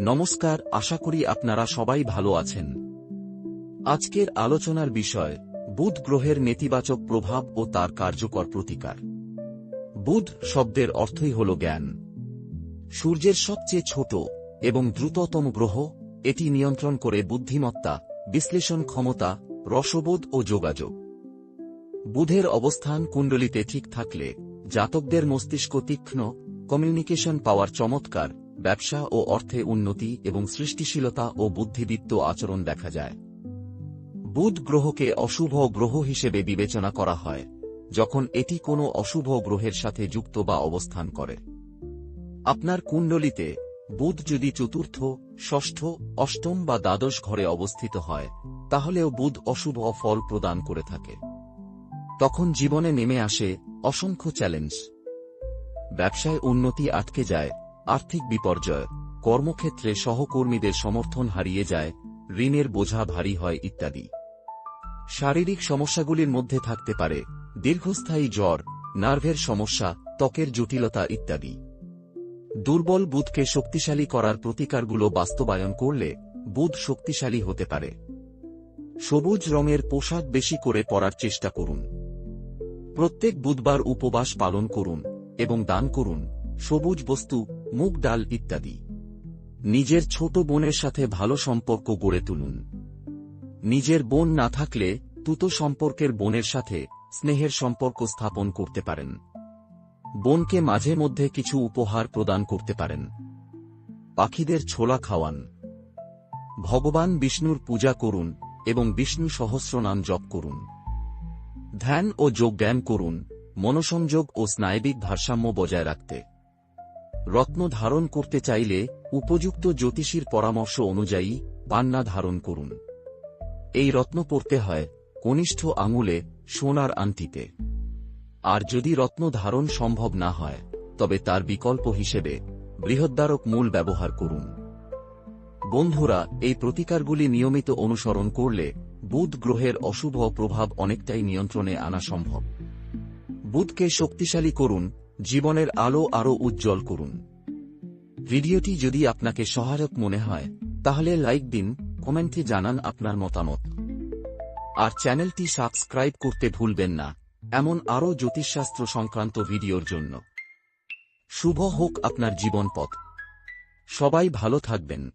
নমস্কার, আশা করি আপনারা সবাই ভালো আছেন। আজকের আলোচনার বিষয়, বুধ গ্রহের নেতিবাচক প্রভাব ও তার কার্যকর প্রতিকার। বুধ শব্দের অর্থই হল জ্ঞান। সূর্যের সবচেয়ে ছোট এবং দ্রুততম গ্রহ, এটি নিয়ন্ত্রণ করে বুদ্ধিমত্তা, বিশ্লেষণ ক্ষমতা, রসবোধ ও যোগাযোগ। বুধের অবস্থান কুণ্ডলিতে ঠিক থাকলে, জাতকদের মস্তিষ্ক তীক্ষ্ণ, কমিউনিকেশন পাওয়ার চমৎকার ব্যবসা ও অর্থে উন্নতি এবং সৃষ্টিশীলতা ও বুদ্ধিদীপ্ত আচরণ দেখা যায়। বুধ গ্রহকে অশুভ গ্রহ হিসেবে বিবেচনা করা হয়, যখন এটি কোনো অশুভ গ্রহের সাথে যুক্ত বা অবস্থান করে। আপনার কুণ্ডলিতে বুধ যদি চতুর্থ, ষষ্ঠ, অষ্টম বা দ্বাদশ ঘরে অবস্থিত হয়, তাহলেও বুধ অশুভ ফল প্রদান করে থাকে। তখন জীবনে নেমে আসে অসংখ্য চ্যালেঞ্জ। ব্যবসায় উন্নতি আটকে যায় আর্থিক বিপর্যয়, কর্মক্ষেত্রে সহকর্মীদের সমর্থন হারিয়ে যায়, ঋণের বোঝা ভারী হয় ইত্যাদি। শারীরিক সমস্যাগুলির মধ্যে থাকতে পারে, দীর্ঘস্থায়ী জ্বর, নার্ভের সমস্যা, ত্বকের জটিলতা ইত্যাদি। দুর্বল বুধকে শক্তিশালী করার প্রতিকারগুলো বাস্তবায়ন করলে বুধ শক্তিশালী হতে পারে। সবুজ রঙের পোশাক বেশি করে পরার চেষ্টা করুন। প্রত্যেক বুধবার উপবাস পালন করুন এবং দান করুন। সবুজ বস্তু, মুগ ডাল ইত্যাদি। নিজের ছোট বোনের সাথে ভালো সম্পর্ক গড়ে তুলুন। নিজের বোন না থাকলে তুতো সম্পর্কের বোনের সাথে স্নেহের সম্পর্ক স্থাপন করতে পারেন। বোনকে মাঝে মধ্যে কিছু উপহার প্রদান করতে পারেন। পাখিদের ছোলা খাওয়ান। ভগবান বিষ্ণুর পূজা করুন এবং বিষ্ণু সহস্রনাম জপ করুন। ধ্যান ও যোগজ্ঞান করুন, মনসংযোগ ও স্নায়বিক ভারসাম্য বজায় রাখতে। রত্ন ধারণ করতে চাইলে উপযুক্ত জ্যোতিষীর পরামর্শ অনুযায়ী পান্না ধারণ করুন। এই রত্ন পড়তে হয় কনিষ্ঠ আঙুলে সোনার আংটিতে। আর যদি রত্ন ধারণ সম্ভব না হয়, তবে তার বিকল্প হিসেবে বৃহদ্বারক মূল ব্যবহার করুন। বন্ধুরা, এই প্রতিকারগুলি নিয়মিত অনুসরণ করলে বুধ গ্রহের অশুভ প্রভাব অনেকটাই নিয়ন্ত্রণে আনা সম্ভব। বুধকে শক্তিশালী করুন জীবনের আলো আরও উজ্জ্বল করুন। ভিডিওটি যদি আপনাকে সহায়ক মনে হয়, তাহলে লাইক দিন, কমেন্টে জানান আপনার মতামত। আর চ্যানেলটি সাবস্ক্রাইব করতে ভুলবেন না। এমন আরও জ্যোতিষশাস্ত্র সংক্রান্ত ভিডিওর জন্য। শুভ হোক আপনার জীবনপথ। সবাই ভালো থাকবেন।